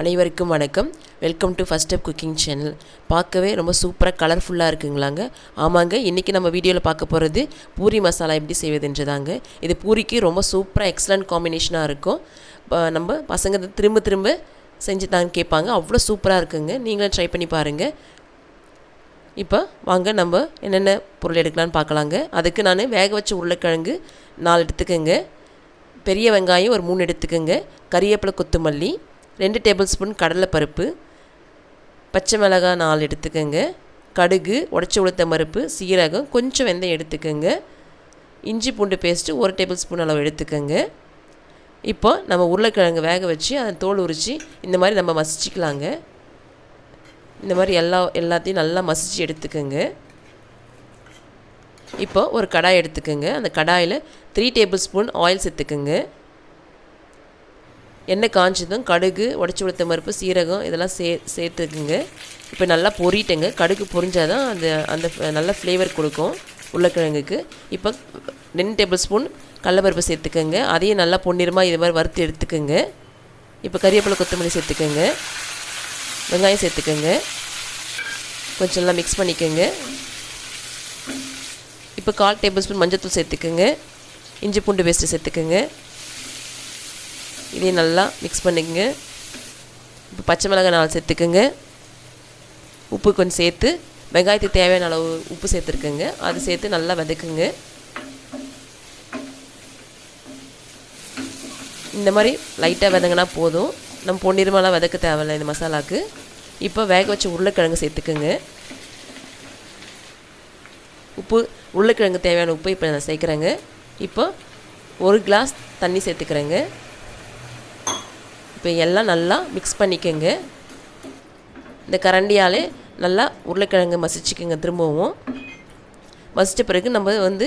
அனைவருக்கும் வணக்கம். Welcome to first step cooking channel பார்க்கவே ரொம்ப சூப்பராக கலர்ஃபுல்லாக இருக்குங்களாங்க. ஆமாங்க இன்றைக்கி நம்ம வீடியோவில் பார்க்க போகிறது பூரி மசாலா எப்படி செய்வதுன்றதாங்க. இது பூரிக்கு ரொம்ப சூப்பராக எக்ஸலண்ட் காம்பினேஷனாக இருக்கும். இப்போ நம்ம பசங்க திரும்ப திரும்ப செஞ்சு தான் கேட்பாங்க. அவ்வளோ சூப்பராக இருக்குங்க. நீங்களும் ட்ரை பண்ணி பாருங்கள் இப்போ வாங்க நம்ம என்னென்ன பொருள் எடுக்கலாம்னு பார்க்கலாங்க. அதுக்கு நான் வேக வச்ச உருளைக்கிழங்கு நாலு எடுத்துக்கோங்க. பெரிய வெங்காயம் ஒரு மூணு எடுத்துக்கோங்க. கறிவேப்பிலை கொத்தமல்லி ரெண்டு டேபிள் ஸ்பூன் கடலைப்பருப்பு பச்சை மிளகாய் நாலு எடுத்துக்கோங்க கடுகு உடச்சி உளுத்த பருப்பு சீரகம் கொஞ்சம் வெந்தயம் எடுத்துக்கோங்க இஞ்சி பூண்டு பேஸ்ட்டு ஒரு டேபிள் ஸ்பூன் அளவு எடுத்துக்கோங்க. இப்போ நம்ம உருளைக்கிழங்கு வேக வச்சு அதை தோல் உரித்து இந்த மாதிரி நம்ம மசிச்சிக்கலாங்க. இந்த மாதிரி எல்லா எல்லாத்தையும் நல்லா மசிச்சு எடுத்துக்கோங்க. இப்போ ஒரு கடாய் எடுத்துக்கோங்க. அந்த கடாயில் த்ரீ டேபிள் ஸ்பூன் ஆயில் சேர்த்துக்கோங்க. எண்ணெய் காஞ்சதும் கடுகு உடச்சி உளுத்த பருப்பு சீரகம் இதெல்லாம் சே சேர்த்துக்குங்க. இப்போ நல்லா பொரிட்டேங்க. கடுகு பொரிஞ்சால் தான் அந்த அந்த நல்ல ஃப்ளேவர் கொடுக்கும் உருளைக்கிழங்குக்கு. இப்போ ரெண்டு டேபிள் ஸ்பூன் கடலப்பருப்பு சேர்த்துக்கோங்க. அதையும் நல்லா பொன்னிறமாக இது மாதிரி வறுத்து எடுத்துக்கோங்க. இப்போ கறிவேப்பிலை கொத்தமல்லி சேர்த்துக்கோங்க. வெங்காயம் சேர்த்துக்கோங்க. கொஞ்சம் நல்லா மிக்ஸ் பண்ணிக்கோங்க. இப்போ கால் டேபிள் ஸ்பூன் மஞ்சள்தூள் சேர்த்துக்கோங்க. இஞ்சி பூண்டு பேஸ்ட்டு சேர்த்துக்கோங்க. இதையும் நல்லா மிக்ஸ் பண்ணிக்கோங்க. இப்போ பச்சை மிளகாய் நாலு சேர்த்துக்குங்க. உப்பு கொஞ்சம் சேர்த்து வெங்காயத்துக்கு தேவையான அளவு உப்பு சேர்த்துருக்குங்க. அது சேர்த்து நல்லா வதக்குங்க. இந்த மாதிரி லைட்டாக வதங்கினா போதும். நம்ம பொன்னிறமெல்லாம் வதக்க தேவையில்ல இந்த மசாலாவுக்கு இப்போ வேக வச்ச உருளைக்கிழங்கு சேர்த்துக்குங்க. உப்பு உருளைக்கிழங்கு தேவையான உப்பு இப்போ நான் சேர்க்குறேங்க. இப்போ ஒரு கிளாஸ் தண்ணி சேர்த்துக்கிறேங்க. இப்போ எல்லாம் நல்லா மிக்ஸ் பண்ணிக்கோங்க. இந்த கரண்டியாலே நல்லா உருளைக்கிழங்கு மசிச்சுக்கோங்க திரும்பவும். மசித்த பிறகு நம்ம வந்து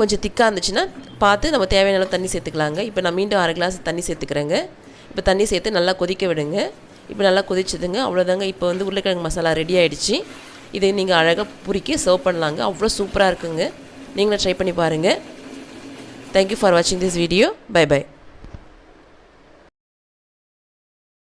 கொஞ்சம் திக்காக இருந்துச்சுன்னா பார்த்து நம்ம தேவையான அளவு தண்ணி சேர்த்துக்கலாங்க. இப்போ நான் மீண்டும் அரை கிளாஸ் தண்ணி சேர்த்துக்கிறேங்க. இப்போ தண்ணி சேர்த்து நல்லா கொதிக்க விடுங்க. இப்போ நல்லா கொதிச்சதுங்க. அவ்வளோதாங்க இப்போ வந்து உருளைக்கிழங்கு மசாலா ரெடி ஆகிடுச்சி இதை நீங்கள் அழகாக புரிக்கி சர்வ் பண்ணலாங்க. அவ்வளோ சூப்பராக இருக்குங்க. நீங்களும் ட்ரை பண்ணி பாருங்கள் தேங்க்யூ ஃபார் வாட்சிங் திஸ் வீடியோ பை பை